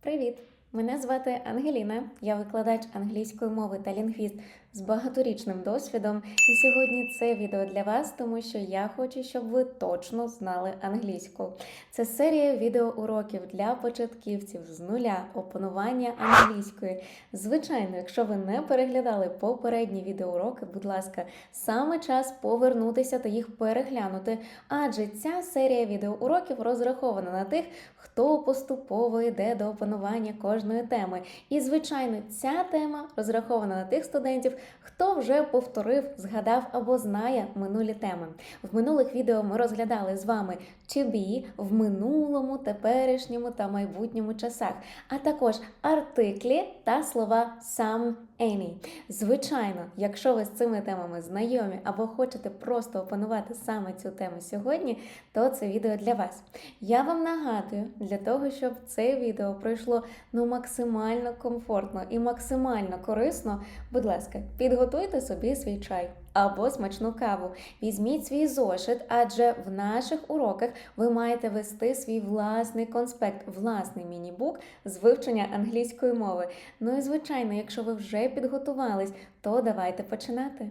Привіт! Мене звати Ангеліна. Я викладач англійської мови та лінгвіст з багаторічним досвідом. І сьогодні це відео для вас, тому що я хочу, щоб ви точно знали англійську. Це серія відеоуроків для початківців з нуля опанування англійської. Звичайно, якщо ви не переглядали попередні відеоуроки, будь ласка, саме час повернутися та їх переглянути, адже ця серія відеоуроків розрахована на тих, хто поступово йде до опанування кожної теми. І, звичайно, ця тема розрахована на тих студентів, хто вже повторив, згадав або знає минулі теми. В минулих відео ми розглядали з вами be в минулому, теперішньому та майбутньому часах, а також артиклі та слова some, any. Звичайно, якщо ви з цими темами знайомі або хочете просто опанувати саме цю тему сьогодні, то це відео для вас. Я вам нагадую, для того, щоб це відео пройшло ну максимально комфортно і максимально корисно, будь ласка, підготуйте собі свій чай або смачну каву. Візьміть свій зошит, адже в наших уроках ви маєте вести свій власний конспект, власний міні-бук з вивчення англійської мови. Ну і звичайно, якщо ви вже підготувались, то давайте починати.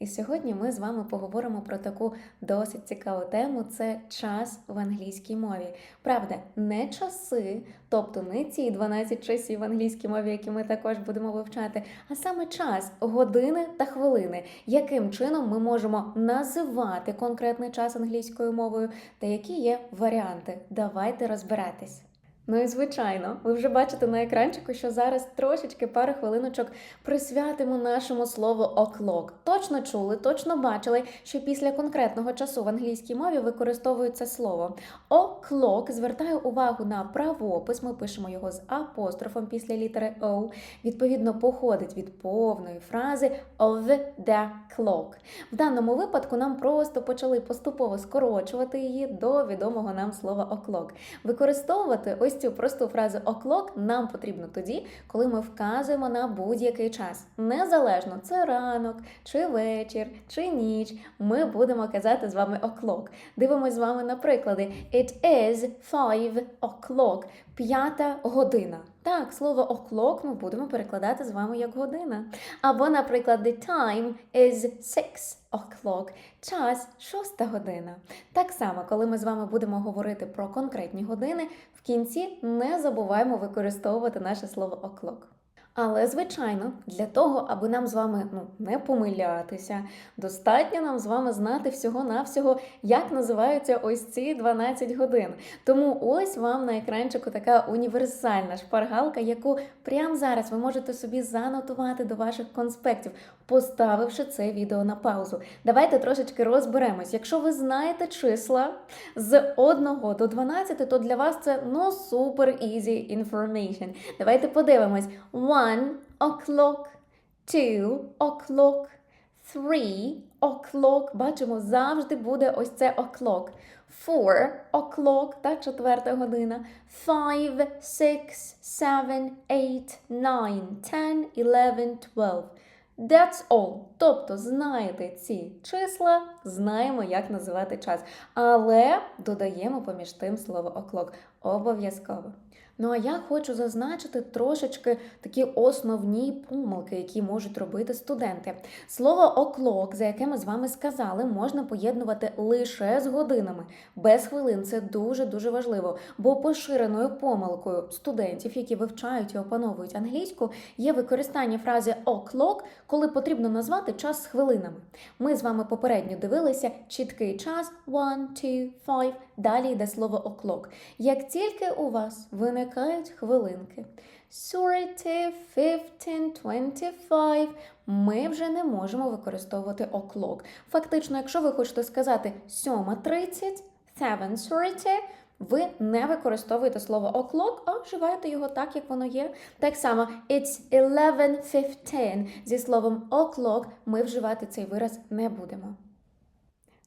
І сьогодні ми з вами поговоримо про таку досить цікаву тему: це час в англійській мові. Правда, не часи, тобто не ці 12 часів в англійській мові, які ми також будемо вивчати, а саме час, години та хвилини, яким чином ми можемо називати конкретний час англійською мовою, та які є варіанти. Давайте розбиратись. Ну і звичайно, ви вже бачите на екранчику, що зараз трошечки пару хвилиночок присвятимо нашому слову o'clock. Точно чули, точно бачили, що після конкретного часу в англійській мові використовується слово. O'clock звертаю увагу на правопис. Ми пишемо його з апострофом після літери O. Відповідно, походить від повної фрази of the clock. В даному випадку нам просто почали поступово скорочувати її до відомого нам слова o'clock. Використовувати ось цю просту фразу оклок нам потрібно тоді, коли ми вказуємо на будь-який час. Незалежно це ранок, чи вечір, чи ніч. Ми будемо казати з вами оклок. Дивимось з вами на приклади. It is five o'clock. П'ята година. Так, слово o'clock ми будемо перекладати з вами як година. Або, наприклад, the time is six o'clock. Час шоста година. Так само, коли ми з вами будемо говорити про конкретні години, в кінці не забуваємо використовувати наше слово o'clock. Але, звичайно, для того, аби нам з вами ну, не помилятися, достатньо нам з вами знати всього-навсього, як називаються ось ці 12 годин. Тому ось вам на екранчику така універсальна шпаргалка, яку прямо зараз ви можете собі занотувати до ваших конспектів, поставивши це відео на паузу. Давайте трошечки розберемось. Якщо ви знаєте числа з 1 до 12, то для вас це ну супер easy information. Давайте подивимось. One o'clock, two o'clock, three o'clock. Бачимо, завжди буде ось це o'clock. Four o'clock, та четверта година. Five, six, seven, eight, nine, ten, eleven, twelve. That's all. Тобто знаєте ці числа, знаємо, як називати час. Але додаємо поміж тим слово o'clock. Обов'язково. Ну а я хочу зазначити трошечки такі основні помилки, які можуть робити студенти. Слово o'clock, за яке ми з вами сказали, можна поєднувати лише з годинами. Без хвилин це дуже-дуже важливо, бо поширеною помилкою студентів, які вивчають і опановують англійську, є використання фрази o'clock, коли потрібно назвати час з хвилинами. Ми з вами попередньо дивилися чіткий час one, two, five, далі йде слово o'clock. Як тільки у вас виникають хвилинки 40, 15, 25, ми вже не можемо використовувати o'clock. Фактично, якщо ви хочете сказати 7.30, 7.30, ви не використовуєте слово o'clock, а вживаєте його так, як воно є. Так само, it's 11.15. Зі словом o'clock ми вживати цей вираз не будемо.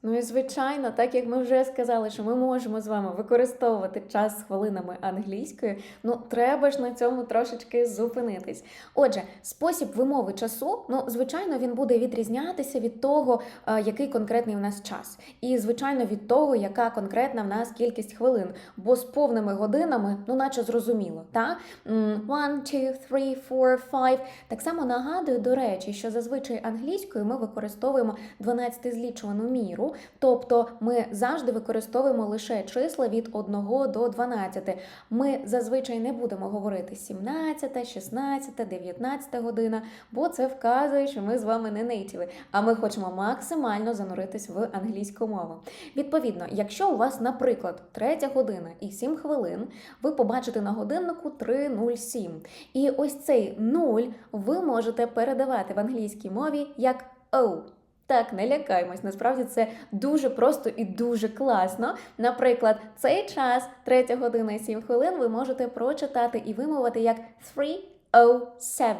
Ну і звичайно, так як ми вже сказали, що ми можемо з вами використовувати час з хвилинами англійською, ну треба ж на цьому трошечки зупинитись. Отже, спосіб вимови часу, ну звичайно, він буде відрізнятися від того, е, який конкретний у нас час, і звичайно від того, яка конкретна в нас кількість хвилин. Бо з повними годинами, ну наче зрозуміло, та one, two, three, four, five. Так само нагадую, до речі, що зазвичай англійською ми використовуємо 12 злічувану міру. Тобто ми завжди використовуємо лише числа від 1 до 12. Ми зазвичай не будемо говорити 17, 16, 19 година, бо це вказує, що ми з вами не нейтіви, а ми хочемо максимально зануритись в англійську мову. Відповідно, якщо у вас, наприклад, 3 година і 7 хвилин, ви побачите на годиннику 3.07. І ось цей 0 ви можете передавати в англійській мові як «oh». Так, не лякаймось. Насправді це дуже просто і дуже класно. Наприклад, цей час, 3 година і 7 хвилин, ви можете прочитати і вимовити як 307.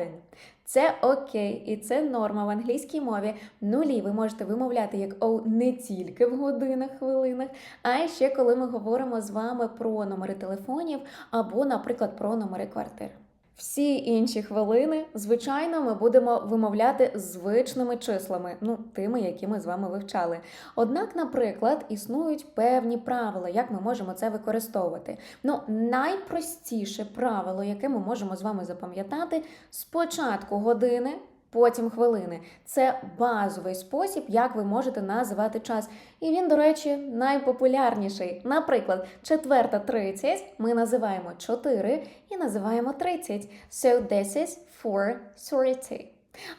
Це окей, і це норма в англійській мові. Нулі ви можете вимовляти як «о» не тільки в годинах, хвилинах, а ще коли ми говоримо з вами про номери телефонів або, наприклад, про номери квартир. Всі інші хвилини, звичайно, ми будемо вимовляти звичними числами, ну тими, які ми з вами вивчали. Однак, наприклад, існують певні правила, як ми можемо це використовувати. Ну, найпростіше правило, яке ми можемо з вами запам'ятати, спочатку години. Потім хвилини. Це базовий спосіб, як ви можете називати час. І він, до речі, найпопулярніший. Наприклад, четверта 30 ми називаємо 4 і називаємо 30. So this is 4.30.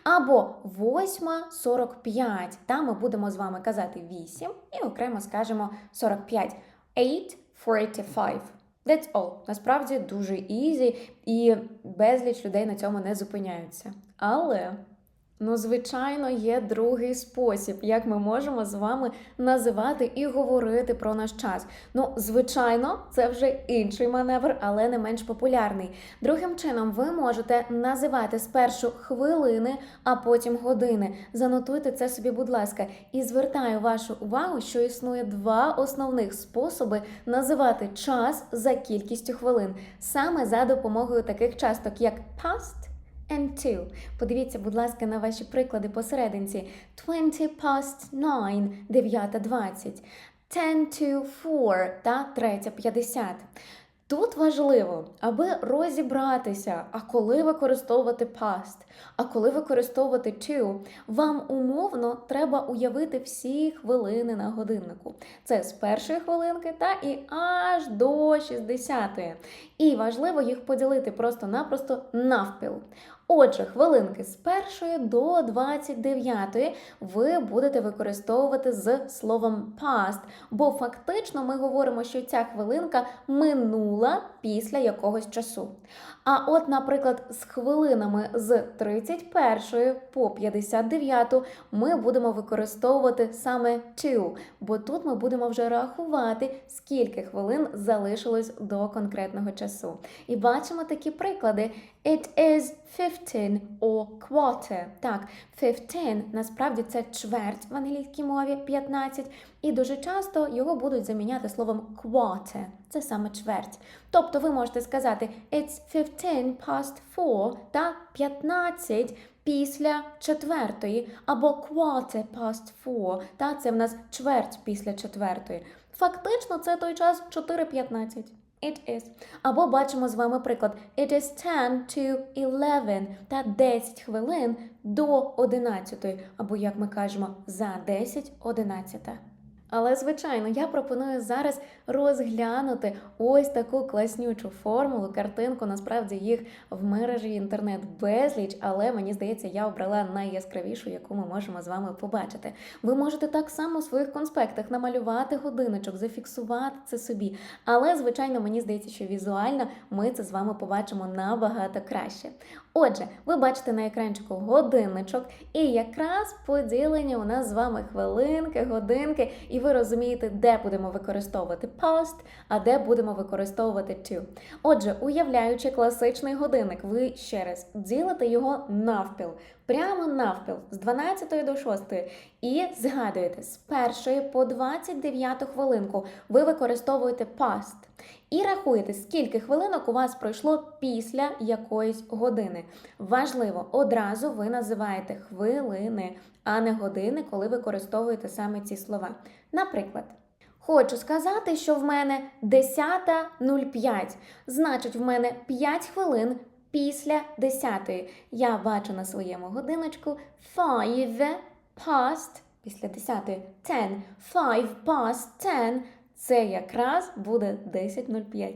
Або 8.45. Там ми будемо з вами казати 8 і окремо скажемо 45. 8.45. That's all. Насправді дуже ізі, і безліч людей на цьому не зупиняються. Але, ну, звичайно, є другий спосіб, як ми можемо з вами називати і говорити про наш час. Ну, звичайно, це вже інший маневр, але не менш популярний. Другим чином, ви можете називати спершу хвилини, а потім години. Занотуйте це собі, будь ласка, і звертаю вашу увагу, що існує два основних способи називати час за кількістю хвилин, саме за допомогою таких часток, як past and to. Подивіться, будь ласка, на ваші приклади посерединці. 20 past 9, 9.20. 10 to 4 та 3.50. Тут важливо, аби розібратися, а коли використовувати past, а коли використовувати to, вам умовно треба уявити всі хвилини на годиннику. Це з першої хвилинки та і аж до 60-ї. І важливо їх поділити просто-напросто навпіл. Отже, хвилинки з першої до 29 ви будете використовувати з словом past, бо фактично ми говоримо, що ця хвилинка минула після якогось часу. А от, наприклад, з хвилинами з 31 по 59 ми будемо використовувати саме to, бо тут ми будемо вже рахувати, скільки хвилин залишилось до конкретного часу. І бачимо такі приклади. It is 15 or quarter. Так, 15 насправді це чверть в англійській мові 15, і дуже часто його будуть заміняти словом quarter. Це саме чверть. Тобто ви можете сказати It's 15 past 4 та 15 після четвертої, або quarter past 4, та це в нас чверть після четвертої. Фактично, це той час 4.15. It is. Або бачимо з вами приклад It is 10 to 11 та 10 хвилин до 11. Або, як ми кажемо, за 10 11. Але, звичайно, я пропоную зараз розглянути ось таку класнючу формулу, картинку. Насправді їх в мережі інтернет безліч, але мені здається, я обрала найяскравішу, яку ми можемо з вами побачити. Ви можете так само у своїх конспектах намалювати годиночок, зафіксувати це собі. Але, звичайно, мені здається, що візуально ми це з вами побачимо набагато краще. Отже, ви бачите на екранчику годинничок, і якраз поділені у нас з вами хвилинки, годинки, і ви розумієте, де будемо використовувати past, а де будемо використовувати to. Отже, уявляючи класичний годинник, ви ще раз ділите його навпіл. Прямо навпіл з 12 до 6. І згадуєте, з першої по 29 хвилинку ви використовуєте past. І рахуєте, скільки хвилинок у вас пройшло після якоїсь години. Важливо, одразу ви називаєте хвилини, а не години, коли використовуєте саме ці слова. Наприклад, хочу сказати, що в мене 10.05. Значить, в мене 5 хвилин після 10. Я бачу на своєму годиночку 5 past після 10. 10. 5 past 10. Це якраз буде 10.05.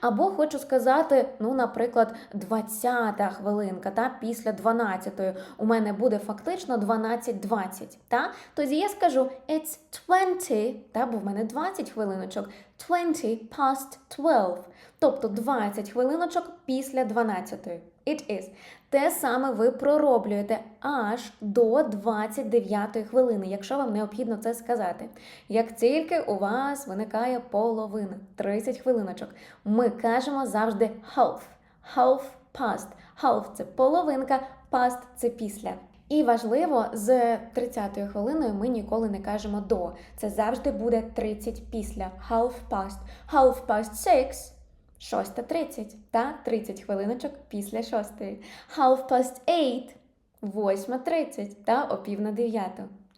Або хочу сказати, ну, наприклад, 20 хвилинка, та після 12 у мене буде фактично 12.20. Та? Тоді я скажу it's 20, та, бо в мене 20 хвилиночок, 20 past 12. Тобто 20 хвилиночок після 12. It is. Те саме ви пророблюєте аж до 29 хвилини, якщо вам необхідно це сказати. Як тільки у вас виникає половина, 30 хвилиночок, ми кажемо завжди half. Half past. Half – це половинка, past – це після. І важливо, з 30-ї хвилиною ми ніколи не кажемо до. Це завжди буде 30 після. Half past. Half past six. 6.30 та 30 хвилиночок після 6. Half past eight. 8.30 та о пів на 9.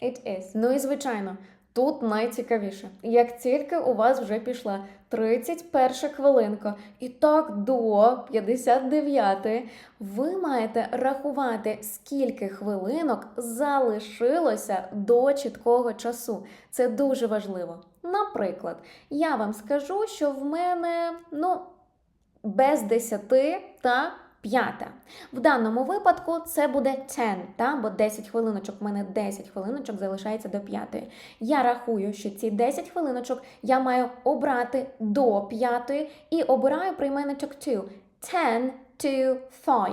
It is. Ну і звичайно, тут найцікавіше. Як тільки у вас вже пішла 31 хвилинка і так до 59, ви маєте рахувати, скільки хвилинок залишилося до чіткого часу. Це дуже важливо. Наприклад, я вам скажу, що в мене, ну, без 10 та п'ята. В даному випадку це буде 10, та? бо 10 хвилиночок, в мене 10 хвилиночок залишається до п'ятої. Я рахую, що ці 10 хвилиночок я маю обрати до п'ятої і обираю прийменничок to. 10 to 5.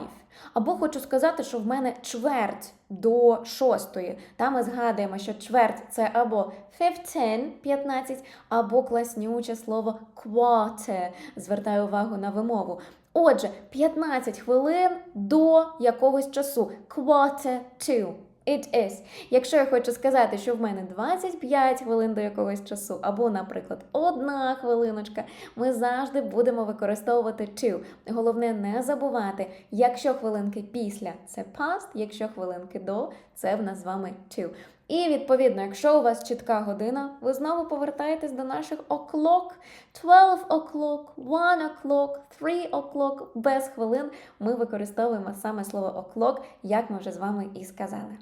Або хочу сказати, що в мене чверть до шостої. Та ми згадуємо, що чверть це або 15, 15, або класнюче слово quarter. Звертаю увагу на вимову. Отже, 15 хвилин до якогось часу. Quarter to. It is. Якщо я хочу сказати, що в мене 25 хвилин до якогось часу, або, наприклад, одна хвилиночка, ми завжди будемо використовувати to. Головне не забувати, якщо хвилинки після це past, якщо хвилинки до це в нас з вами to. І відповідно, якщо у вас чітка година, ви знову повертаєтесь до наших оклок. 12 o'clock, 1 o'clock, 3 o'clock, без хвилин ми використовуємо саме слово оклок, як ми вже з вами і сказали.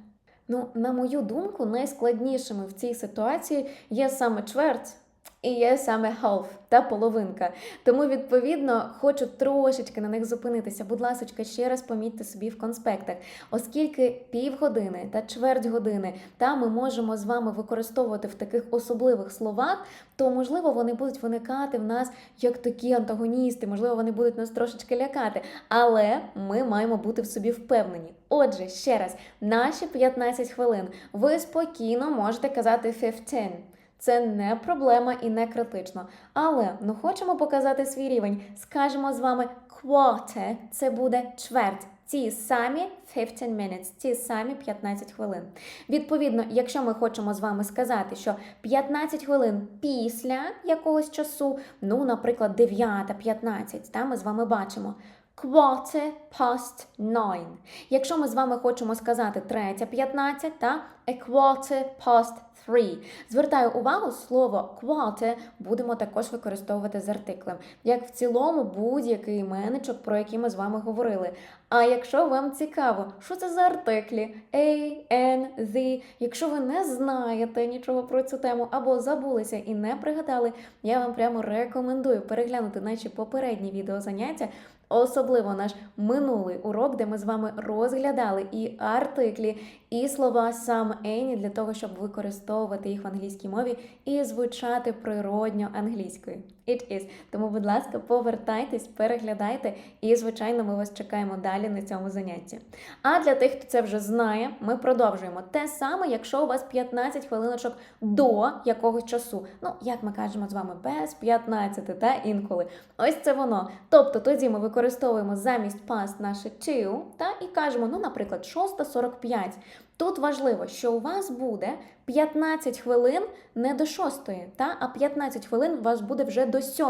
Ну, на мою думку, найскладнішими в цій ситуації є саме чверть. І є саме half та половинка. Тому, відповідно, хочу трошечки на них зупинитися. Будь ласка, ще раз помітьте собі в конспектах, оскільки півгодини та чверть години та ми можемо з вами використовувати в таких особливих словах, то можливо вони будуть виникати в нас як такі антагоністи, можливо, вони будуть нас трошечки лякати. Але ми маємо бути в собі впевнені. Отже, ще раз, наші 15 хвилин. Ви спокійно можете казати 15. Це не проблема і не критично. Але ну хочемо показати свій рівень. Скажемо з вами quarter, це буде чверть. Ті самі 15 minutes, ті самі 15 хвилин. Відповідно, якщо ми хочемо з вами сказати, що 15 хвилин після якогось часу, ну, наприклад, 9.15, та ми з вами бачимо. Quarter past nine. Якщо ми з вами хочемо сказати третя 15, та a quarter past three. Звертаю увагу, слово quarter будемо також використовувати з артиклем, як в цілому будь-який іменничок, про який ми з вами говорили. А якщо вам цікаво, що це за артиклі A, N, the, якщо ви не знаєте нічого про цю тему або забулися і не пригадали, я вам прямо рекомендую переглянути наші попередні відеозаняття. Особливо наш минулий урок, де ми з вами розглядали і артиклі, і слова сам Ені для того, щоб використовувати їх в англійській мові і звучати природньо англійською. It is. Тому, будь ласка, повертайтесь, переглядайте, і, звичайно, ми вас чекаємо далі на цьому занятті. А для тих, хто це вже знає, ми продовжуємо те саме, якщо у вас 15 хвилиночок до якогось часу. Ну, як ми кажемо з вами, без 15 та інколи. Ось це воно. Тобто тоді ми використовуємо замість past наше to, та і кажемо, ну, наприклад, 6.45. Тут важливо, що у вас буде 15 хвилин не до 6, та, а 15 хвилин у вас буде вже до 7.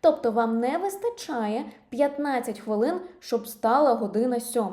Тобто вам не вистачає 15 хвилин, щоб стала година 7.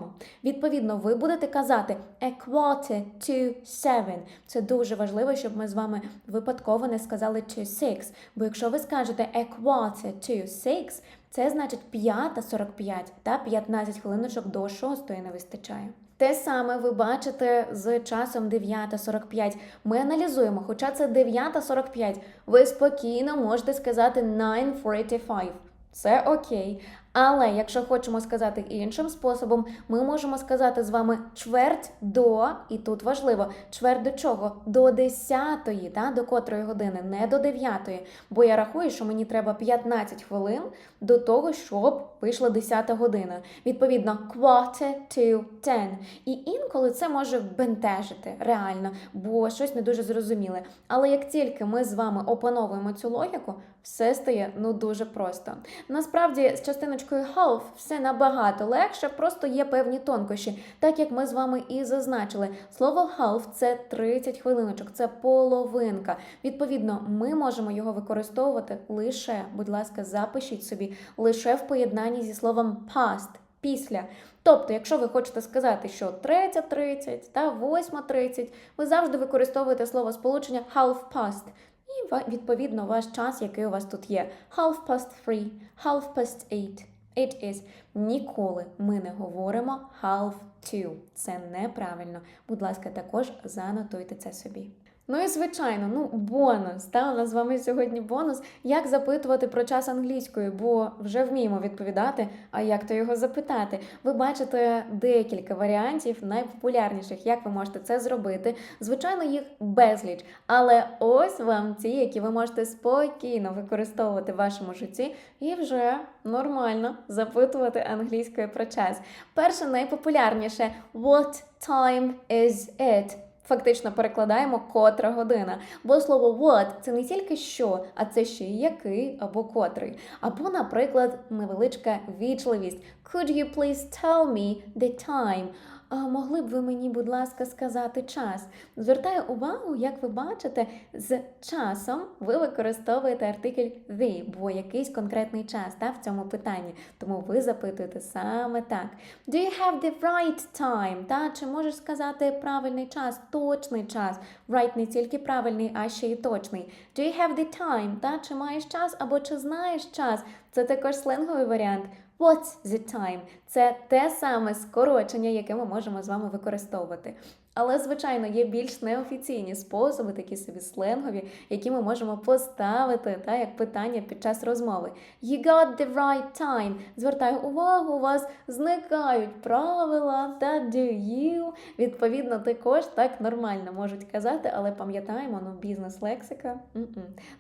Відповідно, ви будете казати a quarter to seven. Це дуже важливо, щоб ми з вами випадково не сказали to six. Бо якщо ви скажете a quarter to six, це значить 5.45 та 15 хвилиночок до 6 не вистачає. Те саме ви бачите з часом 9.45. Ми аналізуємо, хоча це 9.45, ви спокійно можете сказати 9.45. Це окей. Але якщо хочемо сказати іншим способом, ми можемо сказати з вами чверть до, і тут важливо, чверть до чого? До 10-ї, та, до котрої години, не до 9-ї. Бо я рахую, що мені треба 15 хвилин до того, щоб вийшла 10 година. Відповідно, quarter to 10. І інколи це може бентежити реально, бо щось не дуже зрозуміле. Але як тільки ми з вами опановуємо цю логіку, все стає ну дуже просто. Насправді, з частиночкою half все набагато легше, просто є певні тонкощі, так як ми з вами і зазначили. Слово half – це 30 хвилиночок, це половинка. Відповідно, ми можемо його використовувати лише, будь ласка, запишіть собі, лише в поєднанні зі словом past. Після. Тобто, якщо ви хочете сказати, що 3.30 та 8.30, ви завжди використовуєте слово сполучення half past. І відповідно ваш час, який у вас тут є. Half past three, half past eight. It is. Ніколи ми не говоримо half to. Це неправильно. Будь ласка, також занотуйте це собі. Ну і звичайно, ну бонус. Та у нас з вами сьогодні бонус. Як запитувати про час англійською, бо вже вміємо відповідати. А як то його запитати? Ви бачите декілька варіантів найпопулярніших, як ви можете це зробити. Звичайно, їх безліч, але ось вам ті, які ви можете спокійно використовувати в вашому житті, і вже нормально запитувати англійською про час. Перше найпопулярніше what time is it? Фактично перекладаємо котра година. Бо слово what це не тільки що, а це ще й який або котрий. Або, наприклад, невеличка вічливість. Could you please tell me the time? Могли б ви мені, будь ласка, сказати час? Звертаю увагу, як ви бачите, з часом ви використовуєте артикль the, бо якийсь конкретний час та, в цьому питанні. Тому ви запитуєте саме так. Do you have the right time? Та чи можеш сказати правильний час, точний час? Right не тільки правильний, а ще й точний. Do you have the time? Та чи маєш час або чи знаєш час? Це також сленговий варіант. What's the time? Це те саме скорочення, яке ми можемо з вами використовувати. Але, звичайно, є більш неофіційні способи, такі собі сленгові, які ми можемо поставити та, як питання під час розмови. You got the right time. Звертаю увагу, у вас зникають правила та do you. Відповідно, також так нормально можуть казати, але пам'ятаємо, ну, бізнес-лексика,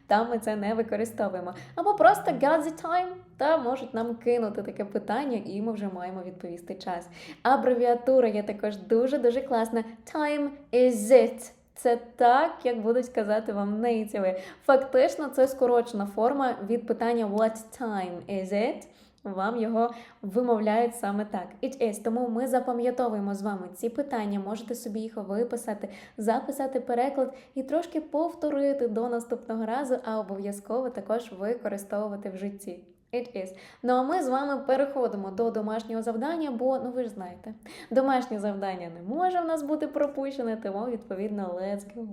там ми це не використовуємо. Або просто got the time, та можуть нам кинути таке питання, і ми вже маємо відповісти час. Абревіатура є також дуже-дуже класна. Time is it. Це так, як будуть казати вам нейтіви. Фактично, це скорочена форма від питання what time is it? Вам його вимовляють саме так. It is. Тому ми запам'ятовуємо з вами ці питання, можете собі їх виписати, записати переклад і трошки повторити до наступного разу, а обов'язково також використовувати в житті. It is. Ну а ми з вами переходимо до домашнього завдання, бо ну ви ж знаєте, домашнє завдання не може в нас бути пропущене, тому відповідно let's go.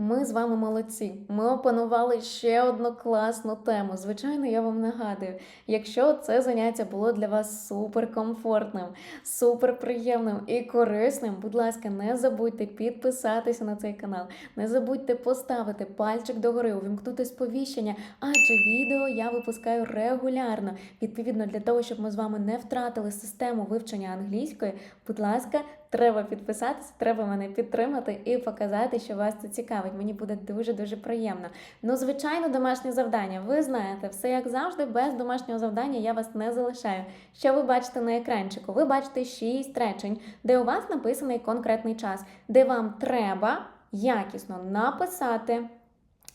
Ми з вами молодці. Ми опанували ще одну класну тему. Звичайно, я вам нагадую, якщо це заняття було для вас суперкомфортним, суперприємним і корисним, будь ласка, не забудьте підписатися на цей канал, не забудьте поставити пальчик догори, увімкнути сповіщення, адже відео я випускаю регулярно. Відповідно, для того, щоб ми з вами не втратили систему вивчення англійської, будь ласка, треба підписатися, треба мене підтримати і показати, що вас це цікавить. Мені буде дуже дуже приємно. Ну, звичайно, домашнє завдання. Ви знаєте, все як завжди, без домашнього завдання я вас не залишаю. Що ви бачите на екранчику? Ви бачите шість речень, де у вас написаний конкретний час, де вам треба якісно написати.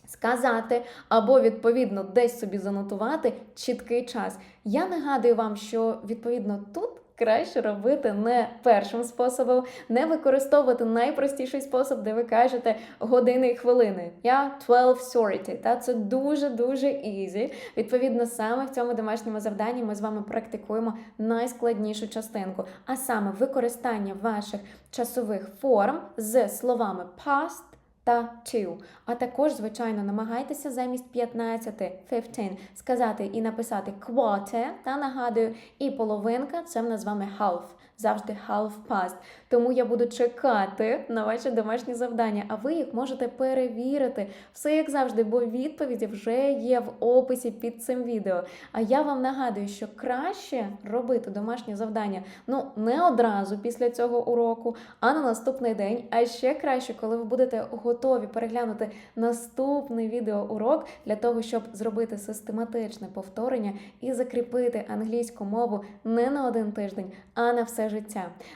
сказати або відповідно десь собі занотувати чіткий час. Я нагадую вам, що відповідно тут. Краще робити не першим способом, не використовувати найпростіший спосіб, де ви кажете години і хвилини. Я 12.30, Та це дуже дуже ізі. Відповідно, саме в цьому домашньому завданні ми з вами практикуємо найскладнішу частинку, а саме використання ваших часових форм з словами past та to. А також, звичайно, намагайтеся замість 15, 15 сказати і написати quarter, та нагадую, і половинка це в нас з вами half. Завжди half past. Тому я буду чекати на ваші домашні завдання, а ви їх можете перевірити. Все як завжди, бо відповіді вже є в описі під цим відео. А я вам нагадую, що краще робити домашні завдання ну не одразу після цього уроку, а на наступний день. А ще краще, коли ви будете готові переглянути наступний відеоурок для того, щоб зробити систематичне повторення і закріпити англійську мову не на один тиждень, а на все життя.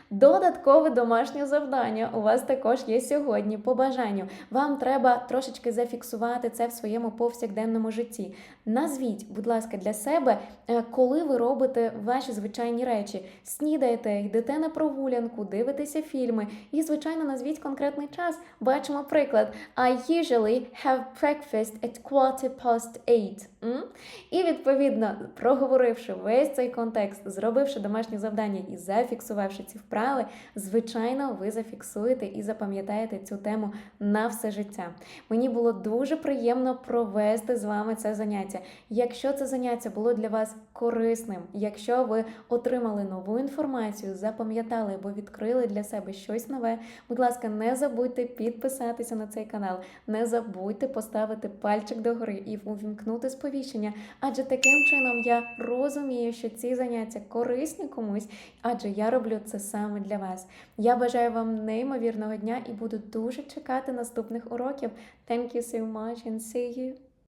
Додаткове домашнє завдання у вас також є сьогодні. По бажанню вам треба трошечки зафіксувати це в своєму повсякденному житті. Назвіть, будь ласка, для себе, е, коли ви робите ваші звичайні речі, снідаєте, йдете на прогулянку, дивитеся фільми і, звичайно, назвіть конкретний час. Бачимо приклад. I usually have breakfast at quarter past eight. М? І відповідно, проговоривши весь цей контекст, зробивши домашнє завдання і зафіксувавши ці вправи, звичайно, ви зафіксуєте і запам'ятаєте цю тему на все життя. Мені було дуже приємно провести з вами це заняття. Якщо це заняття було для вас корисним, якщо ви отримали нову інформацію, запам'ятали або відкрили для себе щось нове, будь ласка, не забудьте підписатися на цей канал, не забудьте поставити пальчик догори і увімкнути сповіщення, адже таким чином я розумію, що ці заняття корисні комусь, адже я роблю це саме для вас. Я бажаю вам неймовірного дня і буду дуже чекати наступних уроків. Thank you so much and see you